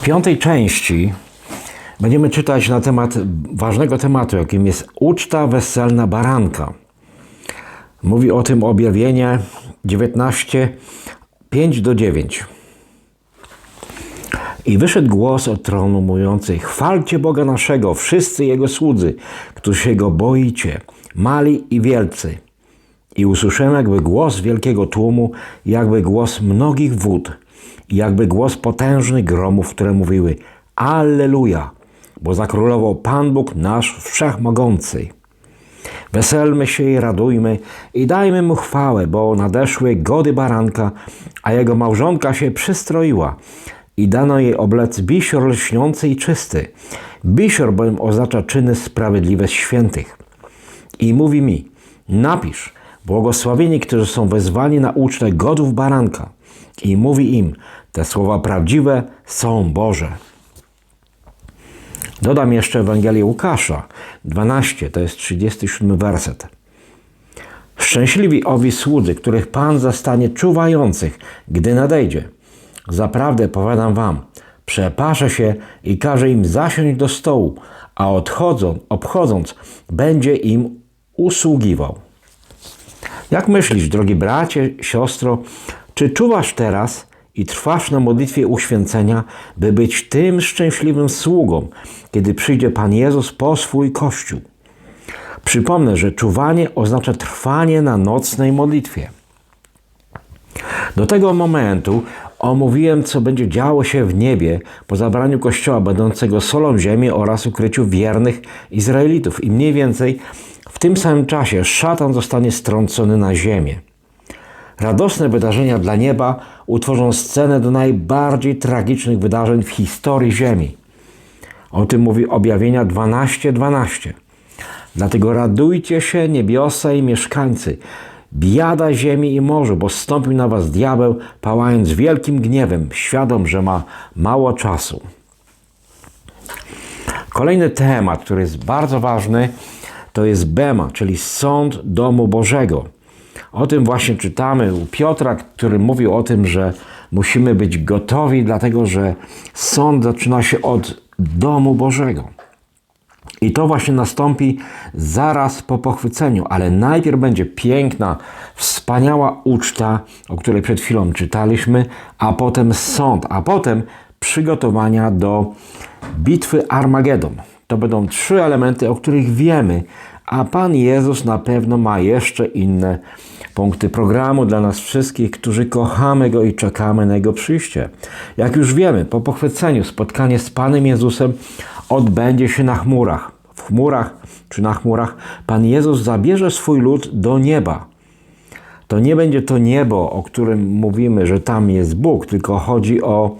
W piątej części będziemy czytać na temat ważnego tematu, jakim jest uczta weselna baranka. Mówi o tym objawienie 19, 5 do 9. I wyszedł głos od tronu mówiący: Chwalcie Boga naszego, wszyscy Jego słudzy, którzy się Go boicie, mali i wielcy. I usłyszałem jakby głos wielkiego tłumu, jakby głos mnogich wód, jakby głos potężnych gromów, które mówiły: Alleluja, bo zakrólował Pan Bóg nasz wszechmogący. Weselmy się i radujmy i dajmy mu chwałę, bo nadeszły gody baranka, a jego małżonka się przystroiła i dano jej oblec bisior lśniący i czysty. Bisior bowiem oznacza czyny sprawiedliwe świętych. I mówi mi, napisz, błogosławieni, którzy są wezwani na ucztę godów baranka. I mówi im, te słowa prawdziwe są Boże. Dodam jeszcze Ewangelię Łukasza 12, to jest 37 werset. Szczęśliwi owi słudzy, których Pan zastanie czuwających, gdy nadejdzie. Zaprawdę powiadam wam, przepasze się i każe im zasiąść do stołu, a odchodząc, obchodząc, będzie im usługiwał. Jak myślisz, drogi bracie, siostro, czy czuwasz teraz i trwasz na modlitwie uświęcenia, by być tym szczęśliwym sługą, kiedy przyjdzie Pan Jezus po swój Kościół? Przypomnę, że czuwanie oznacza trwanie na nocnej modlitwie. Do tego momentu omówiłem, co będzie działo się w niebie po zabraniu Kościoła będącego solą ziemi oraz ukryciu wiernych Izraelitów. I mniej więcej w tym samym czasie szatan zostanie strącony na ziemię. Radosne wydarzenia dla nieba utworzą scenę do najbardziej tragicznych wydarzeń w historii Ziemi. O tym mówi objawienia 12:12. 12. Dlatego radujcie się, niebiosa i mieszkańcy, biada ziemi i morzu, bo stąpił na was diabeł, pałając wielkim gniewem, świadom, że ma mało czasu. Kolejny temat, który jest bardzo ważny, to jest Bema, czyli sąd domu Bożego. O tym właśnie czytamy u Piotra, który mówił o tym, że musimy być gotowi, dlatego że sąd zaczyna się od domu Bożego. I to właśnie nastąpi zaraz po pochwyceniu, ale najpierw będzie piękna, wspaniała uczta, o której przed chwilą czytaliśmy, a potem sąd, a potem przygotowania do bitwy Armagedon. To będą trzy elementy, o których wiemy, a Pan Jezus na pewno ma jeszcze inne punkty programu dla nas wszystkich, którzy kochamy Go i czekamy na Jego przyjście. Jak już wiemy, po pochwyceniu spotkanie z Panem Jezusem odbędzie się na chmurach. W chmurach czy na chmurach Pan Jezus zabierze swój lud do nieba. To nie będzie to niebo, o którym mówimy, że tam jest Bóg, tylko chodzi o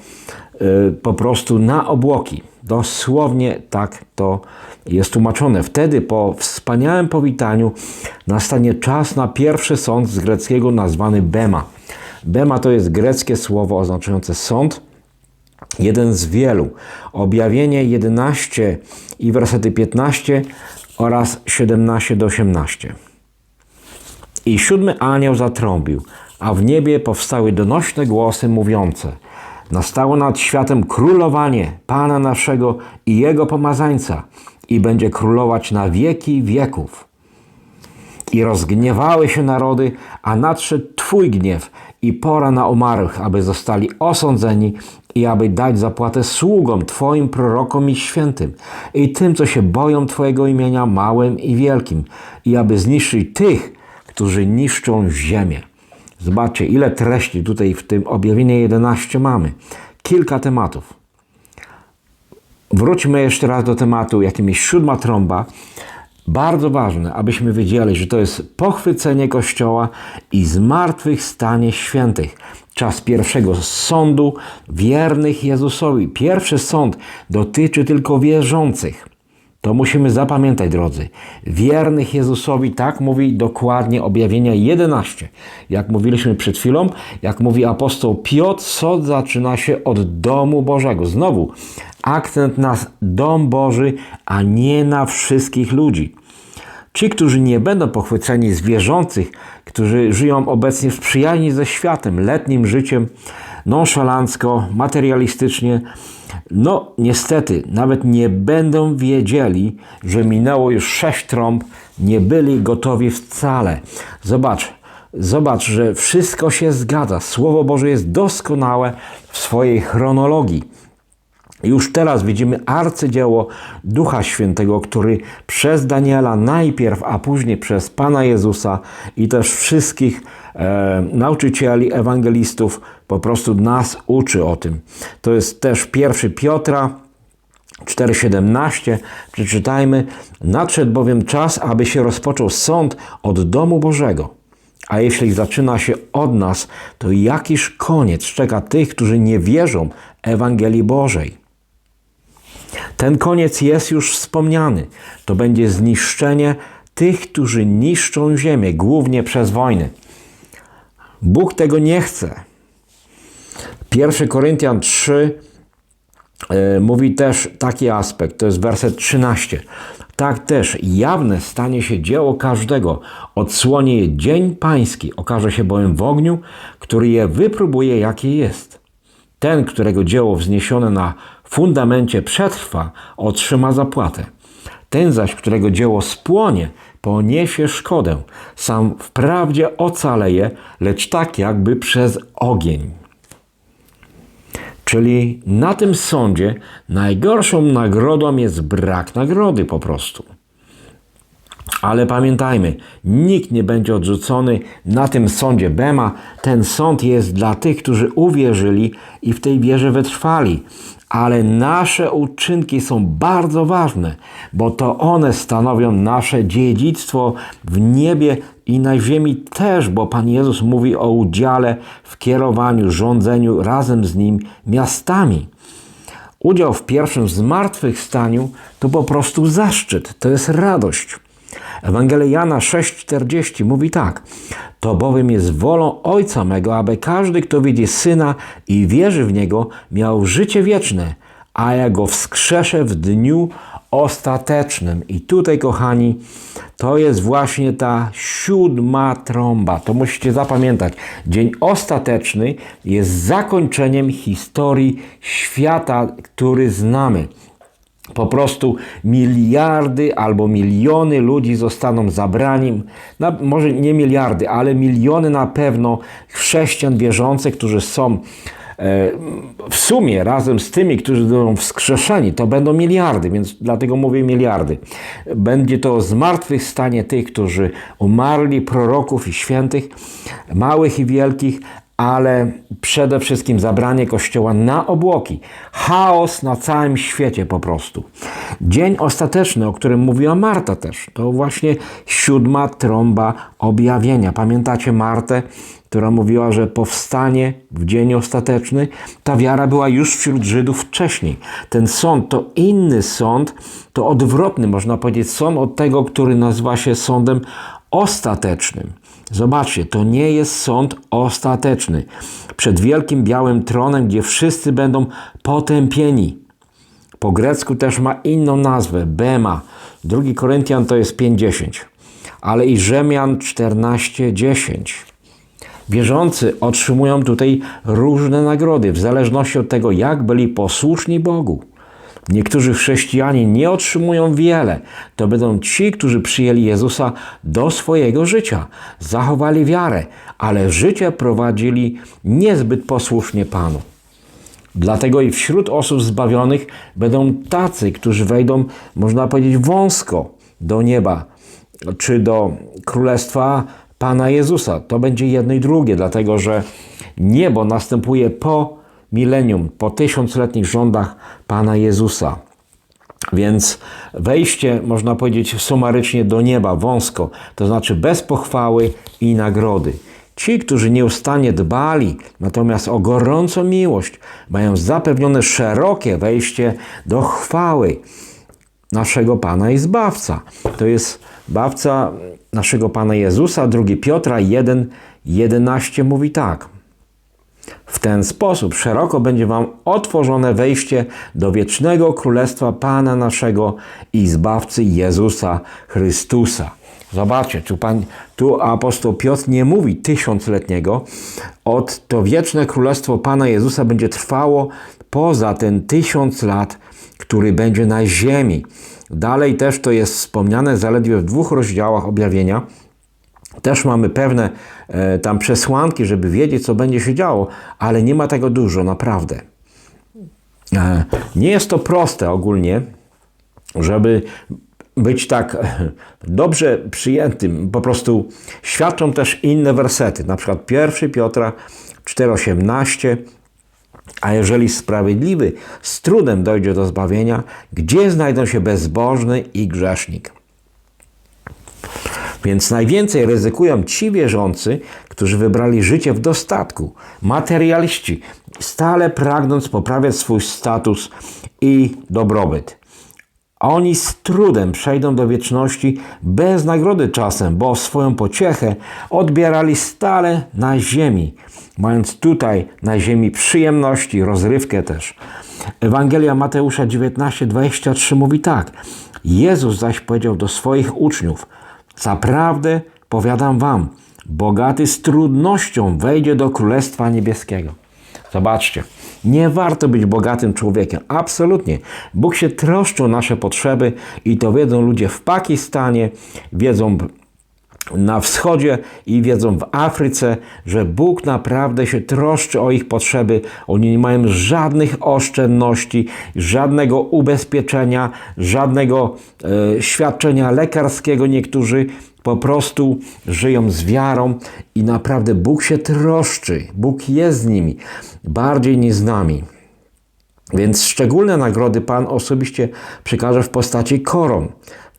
y, po prostu na obłoki. Dosłownie tak to jest tłumaczone. Wtedy po wspaniałym powitaniu nastanie czas na pierwszy sąd z greckiego nazwany Bema. Bema to jest greckie słowo oznaczające sąd, jeden z wielu. Objawienie 11 i wersety 15 oraz 17 do 18. I siódmy anioł zatrąbił, a w niebie powstały donośne głosy mówiące – Nastało nad światem królowanie Pana naszego i Jego pomazańca i będzie królować na wieki wieków. I rozgniewały się narody, a nadszedł Twój gniew i pora na umarłych, aby zostali osądzeni i aby dać zapłatę sługom Twoim prorokom i świętym i tym, co się boją Twojego imienia małym i wielkim i aby zniszczyć tych, którzy niszczą ziemię. Zobaczcie, ile treści tutaj w tym objawienie 11 mamy. Kilka tematów. Wróćmy jeszcze raz do tematu, jakim jest siódma trąba. Bardzo ważne, abyśmy wiedzieli, że to jest pochwycenie Kościoła i zmartwychwstanie świętych. Czas pierwszego sądu wiernych Jezusowi. Pierwszy sąd dotyczy tylko wierzących. To musimy zapamiętać, drodzy. Wiernych Jezusowi, tak mówi dokładnie objawienia 11. Jak mówiliśmy przed chwilą, jak mówi apostoł Piotr, sąd zaczyna się od domu Bożego. Znowu, akcent na dom Boży, a nie na wszystkich ludzi. Ci, którzy nie będą pochwyceni z wierzących, którzy żyją obecnie w przyjaźni ze światem, letnim życiem, nonszalancko, materialistycznie, No, niestety, nawet nie będą wiedzieli, że minęło już sześć trąb, nie byli gotowi wcale. Zobacz, zobacz, że wszystko się zgadza. Słowo Boże jest doskonałe w swojej chronologii. Już teraz widzimy arcydzieło Ducha Świętego, który przez Daniela najpierw, a później przez Pana Jezusa i też wszystkich e, nauczycieli, ewangelistów po prostu nas uczy o tym. To jest też pierwszy Piotra 4,17. Przeczytajmy. Nadszedł bowiem czas, aby się rozpoczął sąd od domu Bożego. A jeśli zaczyna się od nas, to jakiż koniec czeka tych, którzy nie wierzą Ewangelii Bożej. Ten koniec jest już wspomniany. To będzie zniszczenie tych, którzy niszczą ziemię, głównie przez wojny. Bóg tego nie chce. 1 Koryntian 3 e, mówi też taki aspekt, to jest werset 13. Tak też jawne stanie się dzieło każdego, odsłonie je dzień pański, okaże się bowiem w ogniu, który je wypróbuje, jakie jest. Ten, którego dzieło wzniesione na fundamencie przetrwa, otrzyma zapłatę. Ten zaś, którego dzieło spłonie, poniesie szkodę. Sam wprawdzie ocaleje, lecz tak jakby przez ogień. Czyli na tym sądzie najgorszą nagrodą jest brak nagrody po prostu. Ale pamiętajmy, nikt nie będzie odrzucony na tym sądzie Bema. Ten sąd jest dla tych, którzy uwierzyli i w tej wierze wytrwali. Ale nasze uczynki są bardzo ważne, bo to one stanowią nasze dziedzictwo w niebie i na ziemi też, bo Pan Jezus mówi o udziale w kierowaniu, rządzeniu razem z Nim miastami. Udział w pierwszym zmartwychwstaniu to po prostu zaszczyt, to jest radość. Ewangelia Jana 6,40 mówi tak: To bowiem jest wolą Ojca mego, aby każdy, kto widzi Syna i wierzy w Niego, miał życie wieczne, a ja go wskrzeszę w dniu ostatecznym. I tutaj, kochani, to jest właśnie ta siódma trąba. To musicie zapamiętać. Dzień ostateczny jest zakończeniem historii świata, który znamy po prostu miliardy albo miliony ludzi zostaną zabrani, na, może nie miliardy, ale miliony na pewno chrześcijan wierzących, którzy są e, w sumie razem z tymi, którzy będą wskrzeszeni, to będą miliardy, więc dlatego mówię miliardy. Będzie to zmartwychwstanie tych, którzy umarli, proroków i świętych, małych i wielkich, ale przede wszystkim zabranie Kościoła na obłoki. Chaos na całym świecie po prostu. Dzień ostateczny, o którym mówiła Marta też, to właśnie siódma trąba objawienia. Pamiętacie Martę, która mówiła, że powstanie w dzień ostateczny? Ta wiara była już wśród Żydów wcześniej. Ten sąd to inny sąd, to odwrotny, można powiedzieć, sąd od tego, który nazywa się sądem ostatecznym. Zobaczcie, to nie jest sąd ostateczny. Przed wielkim białym tronem, gdzie wszyscy będą potępieni. Po grecku też ma inną nazwę, Bema. Drugi Koryntian to jest 50, ale i Rzemian 14:10. Wierzący otrzymują tutaj różne nagrody w zależności od tego, jak byli posłuszni Bogu. Niektórzy chrześcijanie nie otrzymują wiele. To będą ci, którzy przyjęli Jezusa do swojego życia, zachowali wiarę, ale życie prowadzili niezbyt posłusznie Panu. Dlatego i wśród osób zbawionych będą tacy, którzy wejdą, można powiedzieć, wąsko do nieba czy do królestwa Pana Jezusa. To będzie jedno i drugie, dlatego że niebo następuje po milenium, po tysiącletnich rządach Pana Jezusa. Więc wejście, można powiedzieć, sumarycznie do nieba, wąsko, to znaczy bez pochwały i nagrody. Ci, którzy nieustannie dbali natomiast o gorącą miłość, mają zapewnione szerokie wejście do chwały naszego Pana i Zbawca. To jest Bawca naszego Pana Jezusa, 2 Piotra 1, 11 mówi tak. W ten sposób szeroko będzie Wam otworzone wejście do wiecznego królestwa Pana naszego i Zbawcy Jezusa Chrystusa. Zobaczcie, tu, pan, tu apostoł Piotr nie mówi tysiącletniego. Od to wieczne królestwo Pana Jezusa będzie trwało poza ten tysiąc lat, który będzie na ziemi. Dalej też to jest wspomniane zaledwie w dwóch rozdziałach objawienia. Też mamy pewne e, tam przesłanki, żeby wiedzieć, co będzie się działo, ale nie ma tego dużo, naprawdę. E, nie jest to proste ogólnie, żeby być tak dobrze przyjętym. Po prostu świadczą też inne wersety, na przykład 1 Piotra 4,18 a jeżeli sprawiedliwy z trudem dojdzie do zbawienia, gdzie znajdą się bezbożny i grzesznik? Więc najwięcej ryzykują ci wierzący, którzy wybrali życie w dostatku, materialiści, stale pragnąc poprawiać swój status i dobrobyt. Oni z trudem przejdą do wieczności bez nagrody czasem, bo swoją pociechę odbierali stale na ziemi, mając tutaj na ziemi przyjemności, rozrywkę też. Ewangelia Mateusza 19:23 mówi tak: Jezus zaś powiedział do swoich uczniów: Zaprawdę powiadam wam, bogaty z trudnością wejdzie do Królestwa Niebieskiego. Zobaczcie, nie warto być bogatym człowiekiem. Absolutnie. Bóg się troszczy o nasze potrzeby i to wiedzą ludzie w Pakistanie, wiedzą na wschodzie i wiedzą w Afryce, że Bóg naprawdę się troszczy o ich potrzeby. Oni nie mają żadnych oszczędności, żadnego ubezpieczenia, żadnego e, świadczenia lekarskiego. Niektórzy po prostu żyją z wiarą i naprawdę Bóg się troszczy. Bóg jest z nimi bardziej niż z nami. Więc szczególne nagrody Pan osobiście przekaże w postaci koron.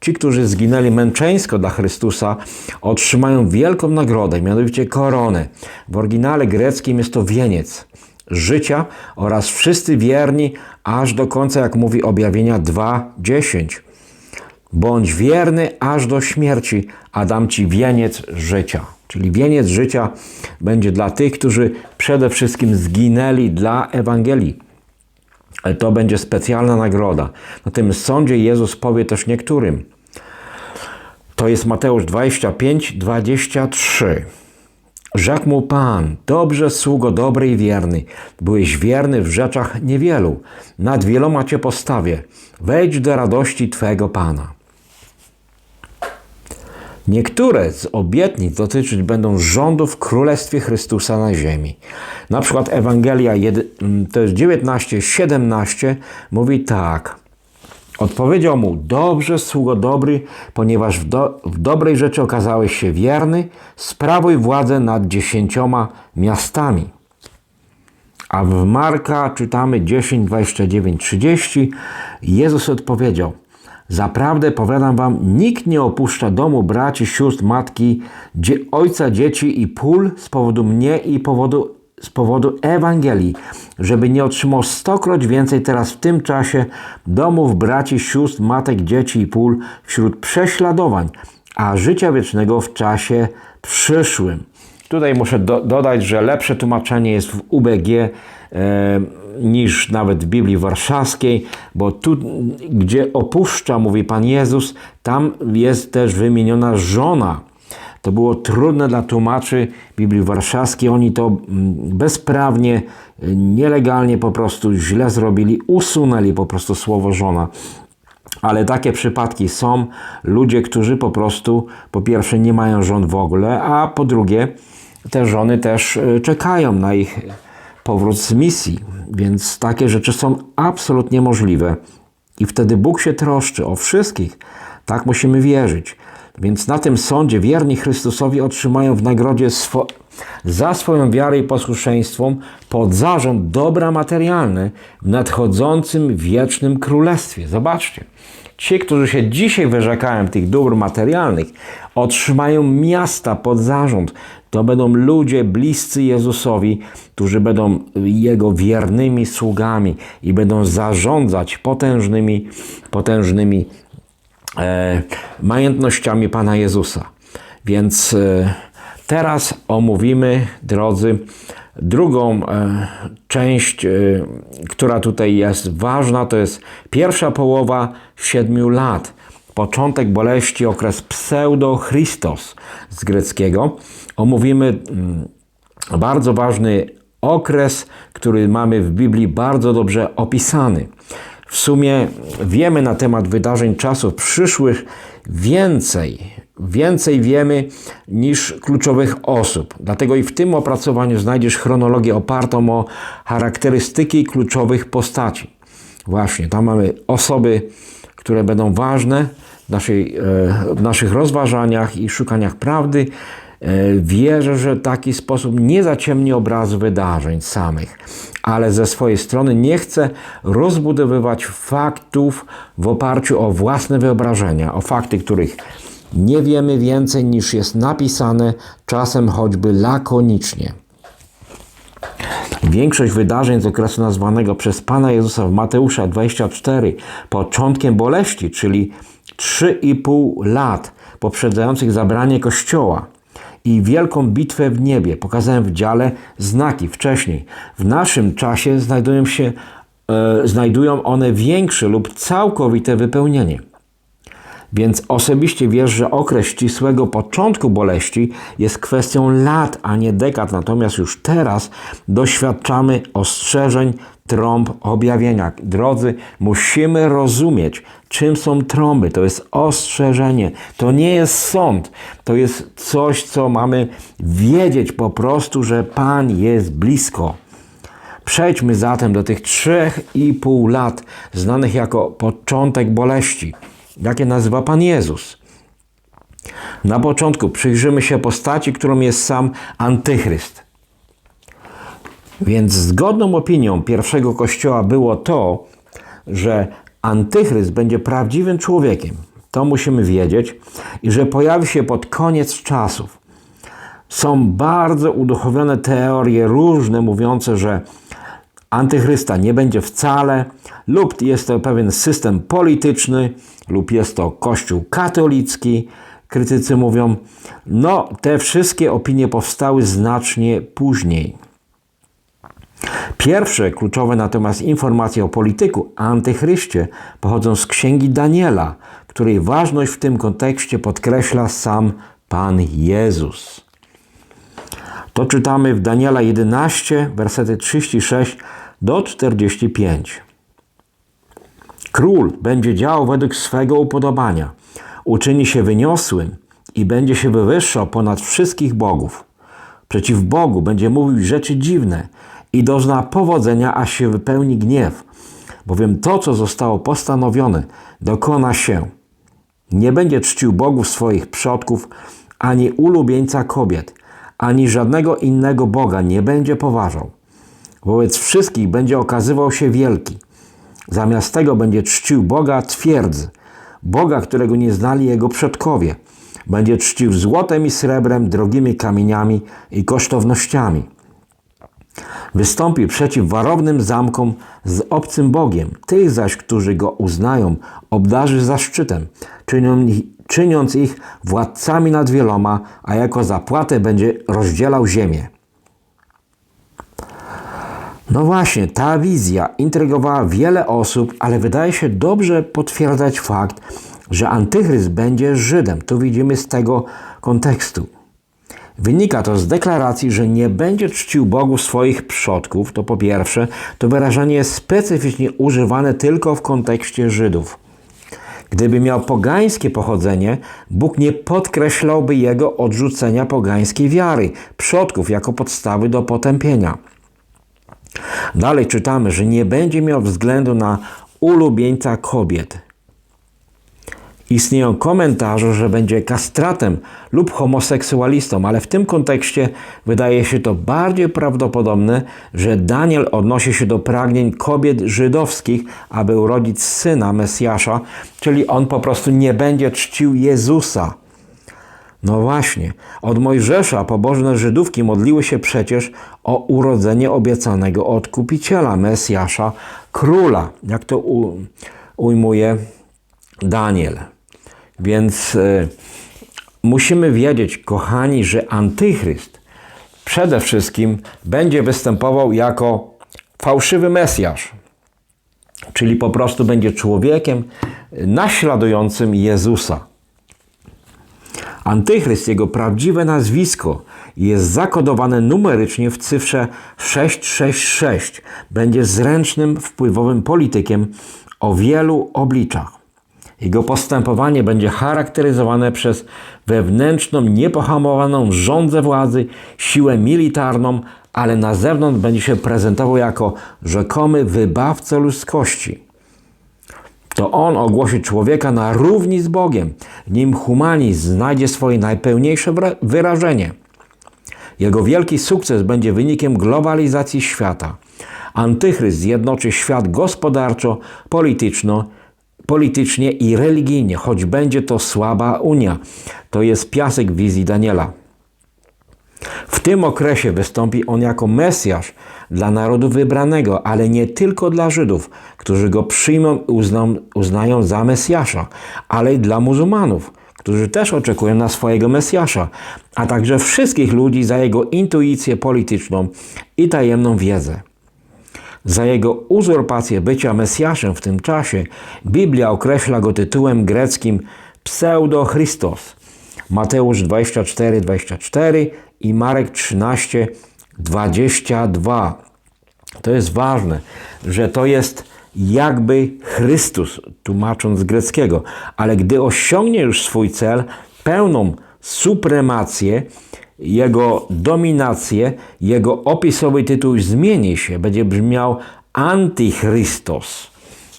Ci, którzy zginęli męczeńsko dla Chrystusa, otrzymają wielką nagrodę, mianowicie koronę. W oryginale greckim jest to wieniec życia oraz wszyscy wierni aż do końca, jak mówi objawienia 2:10. Bądź wierny aż do śmierci, a dam ci wieniec życia. Czyli wieniec życia będzie dla tych, którzy przede wszystkim zginęli dla Ewangelii. Ale to będzie specjalna nagroda. Na tym sądzie Jezus powie też niektórym. To jest Mateusz 25, 23. Rzekł mu Pan, dobrze sługo dobry i wierny, byłeś wierny w rzeczach niewielu, nad wieloma Cię postawię, wejdź do radości Twego Pana. Niektóre z obietnic dotyczyć będą rządów w Królestwie Chrystusa na ziemi. Na przykład Ewangelia to jest 19, 17 mówi tak. Odpowiedział mu, dobrze, sługo dobry, ponieważ w, do, w dobrej rzeczy okazałeś się wierny, sprawuj władzę nad dziesięcioma miastami. A w Marka czytamy 10, 29, 30. Jezus odpowiedział, Zaprawdę powiadam wam, nikt nie opuszcza domu braci, sióstr, matki, dzie, ojca, dzieci i pól z powodu mnie i powodu, z powodu Ewangelii, żeby nie otrzymał stokroć więcej teraz w tym czasie domów braci, sióstr, matek, dzieci i pól wśród prześladowań, a życia wiecznego w czasie przyszłym. Tutaj muszę do, dodać, że lepsze tłumaczenie jest w UBG e, niż nawet w Biblii Warszawskiej, bo tu, gdzie opuszcza, mówi Pan Jezus, tam jest też wymieniona żona. To było trudne dla tłumaczy Biblii Warszawskiej. Oni to mm, bezprawnie, nielegalnie po prostu źle zrobili, usunęli po prostu słowo żona. Ale takie przypadki są. Ludzie, którzy po prostu, po pierwsze, nie mają żon w ogóle, a po drugie, te żony też e, czekają na ich powrót z misji. Więc takie rzeczy są absolutnie możliwe. I wtedy Bóg się troszczy o wszystkich. Tak musimy wierzyć. Więc na tym sądzie wierni Chrystusowi otrzymają w nagrodzie swo za swoją wiarę i posłuszeństwo pod zarząd dobra materialne w nadchodzącym wiecznym królestwie. Zobaczcie. Ci, którzy się dzisiaj wyrzekają tych dóbr materialnych, otrzymają miasta pod zarząd. To będą ludzie bliscy Jezusowi, którzy będą Jego wiernymi sługami i będą zarządzać potężnymi, potężnymi e, majątnościami Pana Jezusa. Więc e, teraz omówimy, drodzy, drugą e, część, e, która tutaj jest ważna, to jest pierwsza połowa siedmiu lat. Początek boleści, okres pseudo-Christos z greckiego. Omówimy mm, bardzo ważny okres, który mamy w Biblii bardzo dobrze opisany. W sumie wiemy na temat wydarzeń czasów przyszłych więcej, więcej wiemy niż kluczowych osób. Dlatego i w tym opracowaniu znajdziesz chronologię opartą o charakterystyki kluczowych postaci. Właśnie, tam mamy osoby, które będą ważne w, naszej, e, w naszych rozważaniach i szukaniach prawdy. E, Wierzę, że taki sposób nie zaciemni obrazu wydarzeń samych, ale ze swojej strony nie chce rozbudowywać faktów w oparciu o własne wyobrażenia, o fakty, których nie wiemy więcej niż jest napisane, czasem choćby lakonicznie. Większość wydarzeń z okresu nazwanego przez Pana Jezusa w Mateusza 24 początkiem boleści, czyli 3,5 lat poprzedzających zabranie Kościoła i wielką bitwę w niebie, pokazałem w dziale znaki wcześniej. W naszym czasie znajdują się e, znajdują one większe lub całkowite wypełnienie. Więc osobiście wierzę, że okres ścisłego początku boleści jest kwestią lat, a nie dekad. Natomiast już teraz doświadczamy ostrzeżeń, trąb, objawienia. Drodzy, musimy rozumieć, czym są trąby. To jest ostrzeżenie. To nie jest sąd. To jest coś, co mamy wiedzieć po prostu, że Pan jest blisko. Przejdźmy zatem do tych trzech i pół lat, znanych jako początek boleści jakie nazywa Pan Jezus. Na początku przyjrzymy się postaci, którą jest sam Antychryst. Więc zgodną opinią pierwszego kościoła było to, że Antychryst będzie prawdziwym człowiekiem. To musimy wiedzieć i że pojawi się pod koniec czasów. Są bardzo uduchowione teorie różne mówiące, że Antychrysta nie będzie wcale, lub jest to pewien system polityczny, lub jest to Kościół katolicki. Krytycy mówią, no te wszystkie opinie powstały znacznie później. Pierwsze kluczowe natomiast informacje o polityku antychryście pochodzą z księgi Daniela, której ważność w tym kontekście podkreśla sam Pan Jezus. To czytamy w Daniela 11, versety 36 do 45. Król będzie działał według swego upodobania, uczyni się wyniosłym i będzie się wywyższał ponad wszystkich bogów. Przeciw Bogu będzie mówił rzeczy dziwne i dozna powodzenia, aż się wypełni gniew, bowiem to, co zostało postanowione, dokona się. Nie będzie czcił bogów swoich przodków, ani ulubieńca kobiet, ani żadnego innego Boga nie będzie poważał. Wobec wszystkich będzie okazywał się wielki. Zamiast tego będzie czcił Boga twierdzy, Boga, którego nie znali jego przodkowie. Będzie czcił złotem i srebrem, drogimi kamieniami i kosztownościami. Wystąpi przeciw warownym zamkom z obcym Bogiem. Tych zaś, którzy go uznają, obdarzy zaszczytem, czyniąc ich władcami nad wieloma, a jako zapłatę będzie rozdzielał ziemię. No właśnie, ta wizja intrygowała wiele osób, ale wydaje się dobrze potwierdzać fakt, że antychryst będzie Żydem. Tu widzimy z tego kontekstu. Wynika to z deklaracji, że nie będzie czcił Bogu swoich przodków. To po pierwsze, to wyrażenie jest specyficznie używane tylko w kontekście Żydów. Gdyby miał pogańskie pochodzenie, Bóg nie podkreślałby jego odrzucenia pogańskiej wiary, przodków jako podstawy do potępienia. Dalej czytamy, że nie będzie miał względu na ulubieńca kobiet. Istnieją komentarze, że będzie kastratem lub homoseksualistą, ale w tym kontekście wydaje się to bardziej prawdopodobne, że Daniel odnosi się do pragnień kobiet żydowskich, aby urodzić syna Mesjasza, czyli on po prostu nie będzie czcił Jezusa. No właśnie, od Mojżesza pobożne Żydówki modliły się przecież o urodzenie obiecanego odkupiciela, Mesjasza, króla, jak to ujmuje Daniel. Więc y, musimy wiedzieć, kochani, że Antychryst przede wszystkim będzie występował jako fałszywy Mesjasz, czyli po prostu będzie człowiekiem naśladującym Jezusa. Antychryst, jego prawdziwe nazwisko jest zakodowane numerycznie w cyfrze 666. Będzie zręcznym, wpływowym politykiem o wielu obliczach. Jego postępowanie będzie charakteryzowane przez wewnętrzną, niepohamowaną rządzę władzy, siłę militarną, ale na zewnątrz będzie się prezentował jako rzekomy wybawca ludzkości. To on ogłosi człowieka na równi z Bogiem. Nim humanizm znajdzie swoje najpełniejsze wyrażenie. Jego wielki sukces będzie wynikiem globalizacji świata. Antychryst zjednoczy świat gospodarczo, polityczno, politycznie i religijnie, choć będzie to słaba unia. To jest piasek wizji Daniela. W tym okresie wystąpi on jako Mesjasz dla narodu wybranego, ale nie tylko dla Żydów, którzy go przyjmą i uznają za Mesjasza, ale i dla muzułmanów, którzy też oczekują na swojego Mesjasza, a także wszystkich ludzi za jego intuicję polityczną i tajemną wiedzę. Za jego uzurpację bycia Mesjaszem w tym czasie Biblia określa go tytułem greckim Pseudo-Christos. Mateusz 24, 24 i Marek 13, 22. To jest ważne, że to jest jakby Chrystus, tłumacząc z greckiego, ale gdy osiągnie już swój cel, pełną supremację, jego dominację, jego opisowy tytuł zmieni się, będzie brzmiał Antychrystos.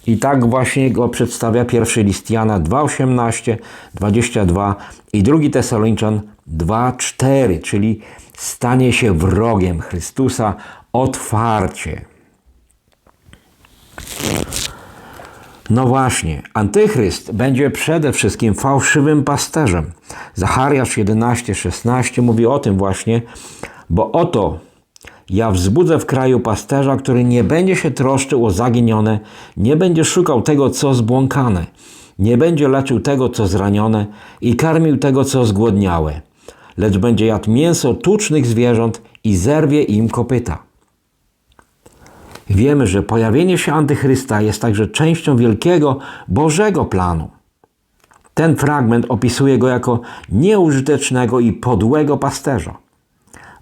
I tak właśnie go przedstawia pierwszy list Jana 2,18, 22 i drugi Tesaloniczan 2,4, czyli stanie się wrogiem Chrystusa otwarcie. No właśnie, Antychryst będzie przede wszystkim fałszywym pasterzem. Zachariasz 11:16 mówi o tym właśnie, bo oto ja wzbudzę w kraju pasterza, który nie będzie się troszczył o zaginione, nie będzie szukał tego, co zbłąkane, nie będzie leczył tego, co zranione i karmił tego, co zgłodniałe, lecz będzie jadł mięso tucznych zwierząt i zerwie im kopyta. Wiemy, że pojawienie się Antychrysta jest także częścią wielkiego Bożego planu. Ten fragment opisuje go jako nieużytecznego i podłego pasterza.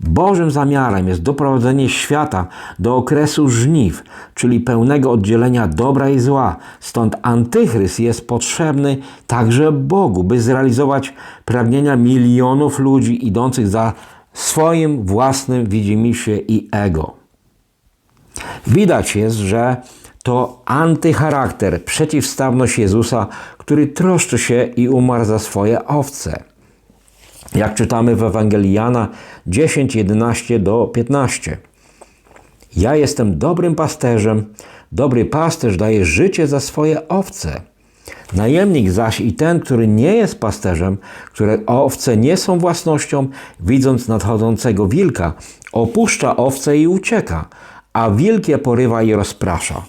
Bożym zamiarem jest doprowadzenie świata do okresu żniw, czyli pełnego oddzielenia dobra i zła. Stąd antychryst jest potrzebny także Bogu, by zrealizować pragnienia milionów ludzi idących za swoim własnym widzimisię i ego. Widać jest, że to antycharakter, przeciwstawność Jezusa, który troszczy się i umarł za swoje owce. Jak czytamy w Ewangelii Jana 10, 11 do 15. Ja jestem dobrym pasterzem, dobry pasterz daje życie za swoje owce. Najemnik zaś i ten, który nie jest pasterzem, które owce nie są własnością, widząc nadchodzącego wilka, opuszcza owce i ucieka, a wilk je porywa i rozprasza.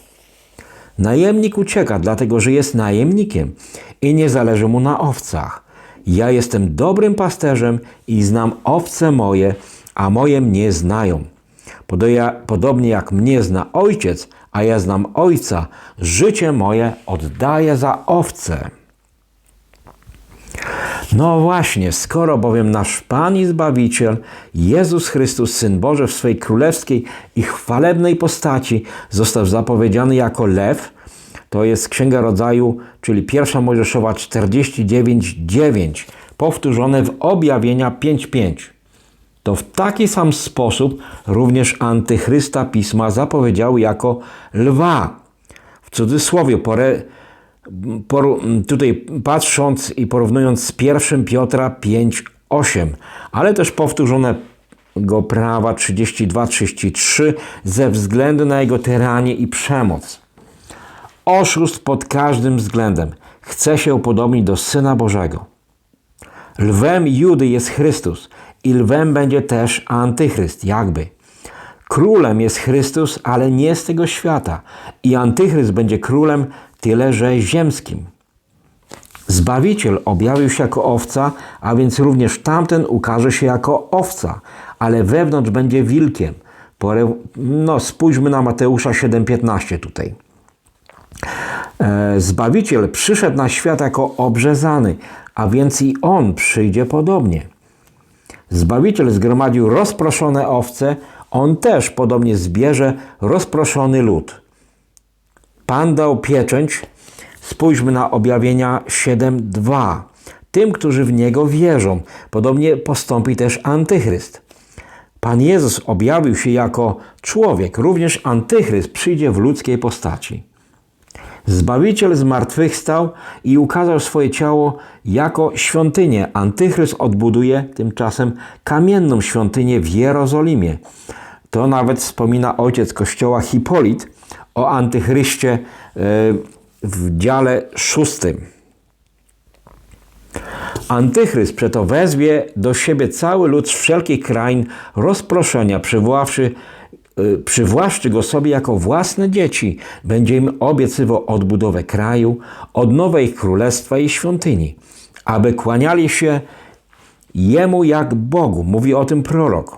Najemnik ucieka, dlatego że jest najemnikiem i nie zależy mu na owcach. Ja jestem dobrym pasterzem i znam owce moje, a moje mnie znają. Podobnie jak mnie zna ojciec, a ja znam ojca, życie moje oddaję za owce. No właśnie, skoro bowiem nasz Pan i Zbawiciel, Jezus Chrystus, Syn Boży w swej królewskiej i chwalebnej postaci został zapowiedziany jako lew, to jest Księga Rodzaju, czyli pierwsza Mojżeszowa 49:9, powtórzone w objawienia 5:5. To w taki sam sposób również antychrysta pisma zapowiedział jako lwa. W cudzysłowie porę tutaj patrząc i porównując z 1 Piotra 5:8, ale też powtórzone go prawa 32-33 ze względu na jego tyranię i przemoc. Oszust pod każdym względem chce się upodobnić do Syna Bożego. Lwem Judy jest Chrystus i lwem będzie też Antychryst, jakby. Królem jest Chrystus, ale nie z tego świata i Antychryst będzie królem tyle że ziemskim. Zbawiciel objawił się jako owca, a więc również tamten ukaże się jako owca, ale wewnątrz będzie wilkiem. No, spójrzmy na Mateusza 7,15 tutaj. E, Zbawiciel przyszedł na świat jako obrzezany, a więc i on przyjdzie podobnie. Zbawiciel zgromadził rozproszone owce, on też podobnie zbierze rozproszony lud. Pan dał pieczęć, spójrzmy na objawienia 7.2. Tym, którzy w Niego wierzą, podobnie postąpi też Antychryst. Pan Jezus objawił się jako człowiek, również Antychryst przyjdzie w ludzkiej postaci. Zbawiciel zmartwychwstał i ukazał swoje ciało jako świątynię. Antychryst odbuduje tymczasem kamienną świątynię w Jerozolimie. To nawet wspomina ojciec kościoła Hipolit o Antychryście e, w dziale szóstym. Antychryst przeto wezwie do siebie cały lud z wszelkich krain rozproszenia, przywoławszy przywłaszczy go sobie jako własne dzieci, będzie im obiecywał odbudowę kraju, odnowę ich królestwa i świątyni, aby kłaniali się Jemu jak Bogu, mówi o tym prorok.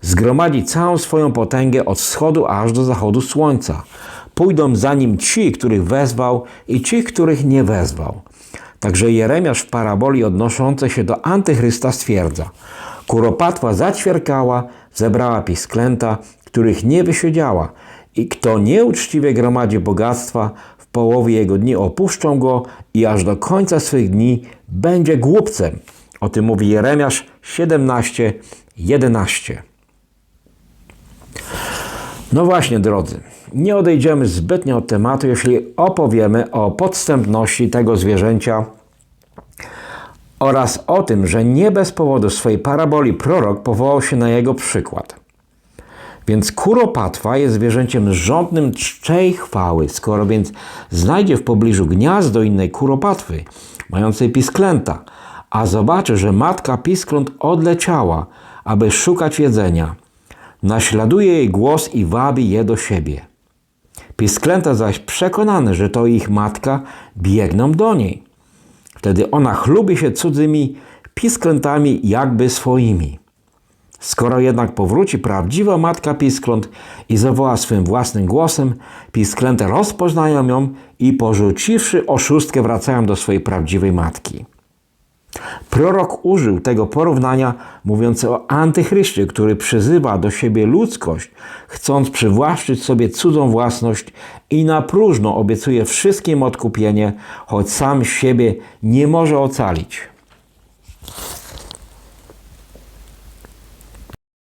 Zgromadzi całą swoją potęgę od wschodu aż do zachodu słońca. Pójdą za nim ci, których wezwał i ci, których nie wezwał. Także Jeremiasz w paraboli odnoszącej się do Antychrysta stwierdza Kuropatwa zaćwierkała, zebrała pisklęta, których nie wysiedziała i kto nieuczciwie gromadzi bogactwa, w połowie jego dni opuszczą go i aż do końca swych dni będzie głupcem. O tym mówi Jeremiasz 17, 11. No właśnie, drodzy, nie odejdziemy zbytnio od tematu, jeśli opowiemy o podstępności tego zwierzęcia oraz o tym, że nie bez powodu swojej paraboli prorok powołał się na jego przykład. Więc kuropatwa jest zwierzęciem żądnym czczej chwały, skoro więc znajdzie w pobliżu gniazdo innej kuropatwy, mającej pisklęta, a zobaczy, że matka piskląt odleciała, aby szukać jedzenia – Naśladuje jej głos i wabi je do siebie. Pisklęta zaś przekonane, że to ich matka, biegną do niej. Wtedy ona chlubi się cudzymi pisklętami jakby swoimi. Skoro jednak powróci prawdziwa matka piskląt i zawoła swym własnym głosem, pisklęta rozpoznają ją i porzuciwszy oszustkę wracają do swojej prawdziwej matki. Prorok użył tego porównania, mówiąc o antychryście, który przyzywa do siebie ludzkość, chcąc przywłaszczyć sobie cudzą własność i na próżno obiecuje wszystkim odkupienie, choć sam siebie nie może ocalić.